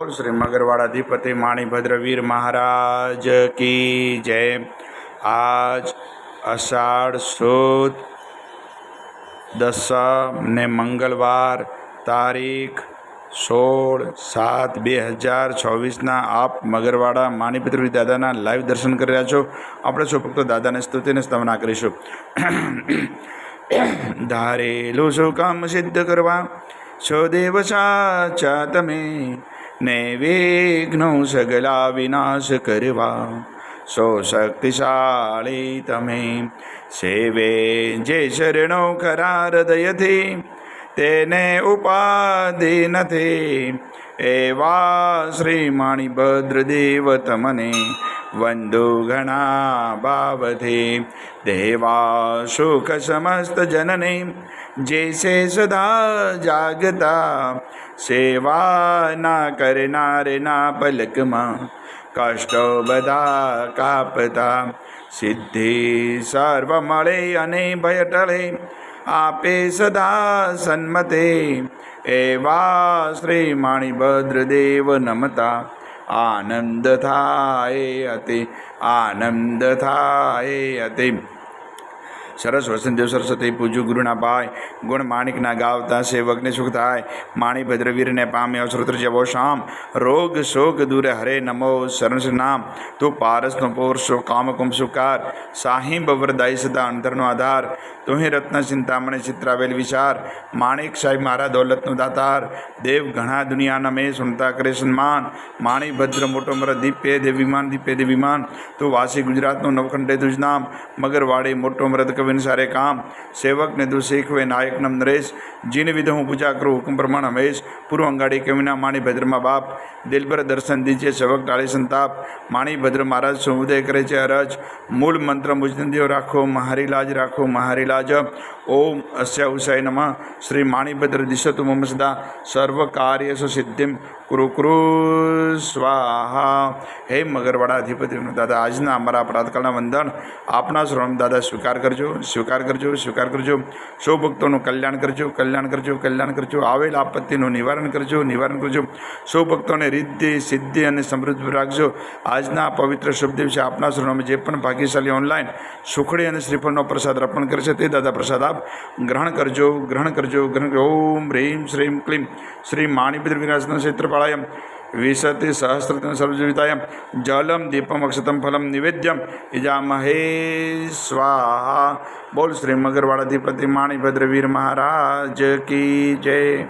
શ્રી મગરવાડાધિપતિ માણીભદ્રવીર મહારાજ કી જય. આજ અષાઢ સુદ દસમ ને મંગળવાર તારીખ સોળ સાત બે હજાર ચોવીસના આપ મગરવાડા માણીભદ્રવીર દાદાના લાઈવ દર્શન કરી રહ્યા છો. આપણે સૌ ફક્ત દાદાને સ્તુતિને સ્તવના કરીશું. ધારેલું શું કામ સિદ્ધ કરવા છો દેવ સાચા તમે. ને વિઘ્નો સગલા વિનાશ કરવા. સો શક્તિશાળી તમે સેવે જે શરણો ખરા હૃદયથી તેને ઉપાધિ નથી. એવા શ્રી માણીભદ્રદેવ તમને વંદુ ઘણા ભાવથી દેવા સુખ સમસ્ત જનને જેસે સદા જાગતા સેવા ના કરનારના પલકમાં કષ્ટો બધા કાપતા સિદ્ધિ સર્વ મળે અને ભય ટળે આપે સદા સન્મતે એવા શ્રી માણીભદ્રદેવ નમતા આનંદ થાય અતિ આનંદ થાય અતિ. સરસ વસંતદેવ સરસ્વતી પૂજ્ય ગુરુના ભાઈ ગુણ માણિકના ગાવતા સેવકને સુખ થાય. માણી ભદ્રવીરને પામ્યો શ્રોત્ર જેવો શામ. રોગ શોક દૂર હરે નમો શરણ નામ. તું પારસનો પોરસો કામ કુમ સુકાર. સાહિબ વરદાય સદા અંતરનો આધાર. તુહી રત્ન, ચિંતામણી, ચિત્રાવેલ વિચાર. માણિક સાહેબ મારા દોલતનો દાતાર. દેવ ઘણા દુનિયાના મેં સુનતા કરે સન્માન. માણી ભદ્ર મોટો મર દીપે દેવ વિમાન દીપે દેવ વિમાન તું વાસી ગુજરાતનું નવખંડે તુજ નામ મગરવાડી મોટો મરદ કવિન સારે કામ સેવકને તું શીખવે નાયક નમ નરેશ, જીને વિધે હું પૂજા કરું હુકમ પ્રમાણ હમેશ. પૂર્વ અંગાડી કવિના માણી ભદ્રમાં બાપ દિલ પર દર્શન દીજે સેવક ટાળી સંતાપ. માણી ભદ્ર મહારાજ સમુદય કરે છે અરજ? મૂળ મંત્ર મુજનદેવ રાખો મહારી લાજ રાખો મહારી લાજ ઓમ અસ્ય ઉષાય નમઃ. શ્રી માણીભદ્ર દિશતુ મમ સદા સર્વ કાર્યસુ સિદ્ધિમ. કુરુ કુરુ સ્વાહા. હે મગરવાડા અધિપતિ દાદા, આજના અમારા પ્રાતકાળના વંદન. આપના શ્રવણ દાદા સ્વીકાર કરજો. સ્વીકાર કરજો સ્વીકાર કરજો. સૌ ભક્તોનું કલ્યાણ કરજો કલ્યાણ કરજો કલ્યાણ કરજો. આવેલ આપત્તિનું નિવારણ કરજો નિવારણ કરજો. સૌ ભક્તોને રિદ્ધિ, સિદ્ધિ અને સમૃદ્ધિ રાખજો. આજના પવિત્ર શુભ દિવસે આપના શ્રવણમાં જે પણ ભાગ્યશાળી ઓનલાઈન સુખડી અને શ્રીફળનો પ્રસાદ અર્પણ કરશે તે દાદા પ્રસાદ આપ ગ્રહણ કરજો ગ્રહણ કરજો. ગ્રહણ ઓમ હ્રીમ શ્રીમ, ક્લીમ. શ્રી માણિપદ્ર વિનાશના ક્ષેત્રપાળાયમ વિશતિ સહસ્રતમ સર્વજીવિતાય જલમ દીપમ અક્ષતમ ફલમ નિવેદ્યમ ઇજામહે સ્વાહા બોલ શ્રી મગરવાડાધિપતિ માણીભદ્ર વીર મહારાજ કી જય